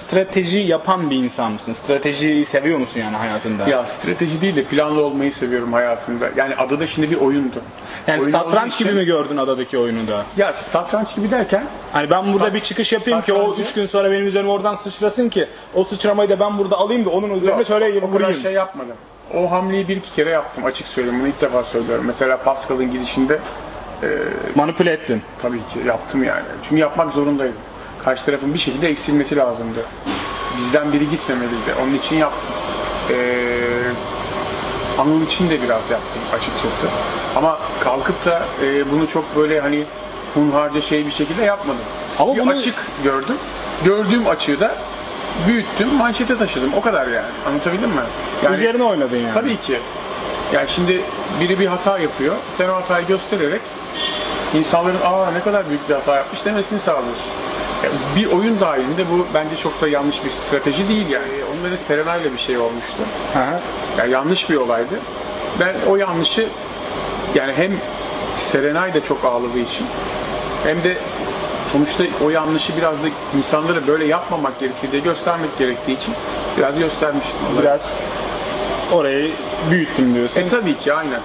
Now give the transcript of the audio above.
strateji yapan bir insan mısın? Stratejiyi seviyor musun yani hayatında? Ya strateji değil de planlı olmayı seviyorum hayatımda. Yani adada şimdi bir oyundu. yani Oyun satranç için- gibi mi gördün adadaki oyunu da? Ya satranç gibi derken Hani ben burada Sat- bir çıkış yapayım ki o satrancı- 3 gün sonra benim üzerime oradan sıçrasın ki o sıçramayı da ben burada alayım da onun üzerine Yok, şöyle o kadar vurayım. şey yapmadım. O hamleyi bir iki kere yaptım açık söyleyeyim bunu ilk defa söylüyorum. Mesela Pascal'ın gidişinde e, Manipüle ettin. tabii ki yaptım yani. Çünkü yapmak zorundaydım. Karşı tarafın bir şekilde eksilmesi lazımdı. Bizden biri gitmemeliydi. Onun için yaptım. E, Anıl için de biraz yaptım açıkçası. Ama kalkıp da e, bunu çok böyle hani hunharca şey bir şekilde yapmadım. Ama bir bunu- açık gördüm. Gördüğüm açığı da büyüttüm, manşete taşıdım. O kadar yani. Anlatabildim mi? Yani, Üzerine oynadın yani. Tabii ki. Yani şimdi biri bir hata yapıyor. Sen o hatayı göstererek insanların aa ne kadar büyük bir hata yapmış demesini sağlıyorsun. Bir oyun dahilinde bu bence çok da yanlış bir strateji değil yani. Onların Serenay'la bir şey olmuştu. Hı. Yani yanlış bir olaydı. Ben o yanlışı yani hem Serenay da çok ağladığı için hem de sonuçta o yanlışı biraz da insanlara böyle yapmamak gerekir diye göstermek gerektiği için biraz göstermiştim. Biraz orayı büyüttüm diyorsun. E tabii ki aynen.